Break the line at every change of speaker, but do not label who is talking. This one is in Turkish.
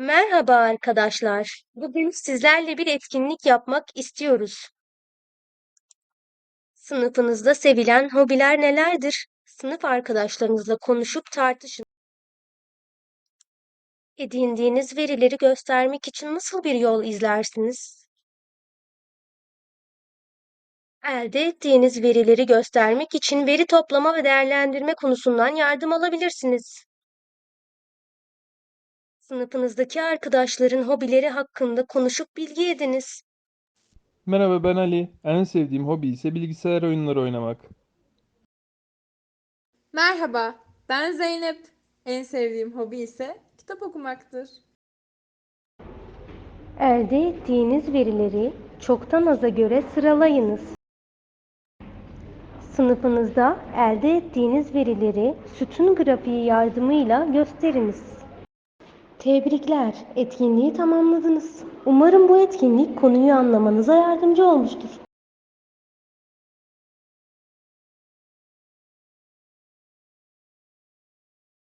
Merhaba arkadaşlar. Bugün sizlerle bir etkinlik yapmak istiyoruz. Sınıfınızda sevilen hobiler nelerdir? Sınıf arkadaşlarınızla konuşup tartışın. Edindiğiniz verileri göstermek için nasıl bir yol izlersiniz? Elde ettiğiniz verileri göstermek için veri toplama ve değerlendirme konusundan yardım alabilirsiniz. Sınıfınızdaki arkadaşların hobileri hakkında konuşup bilgi ediniz.
Merhaba ben Ali. En sevdiğim hobi ise bilgisayar oyunları oynamak.
Merhaba, ben Zeynep. En sevdiğim hobi ise kitap okumaktır.
Elde ettiğiniz verileri çoktan aza göre sıralayınız. Sınıfınızda elde ettiğiniz verileri sütun grafiği yardımıyla gösteriniz. Tebrikler, etkinliği tamamladınız. Umarım bu etkinlik konuyu anlamanıza yardımcı olmuştur.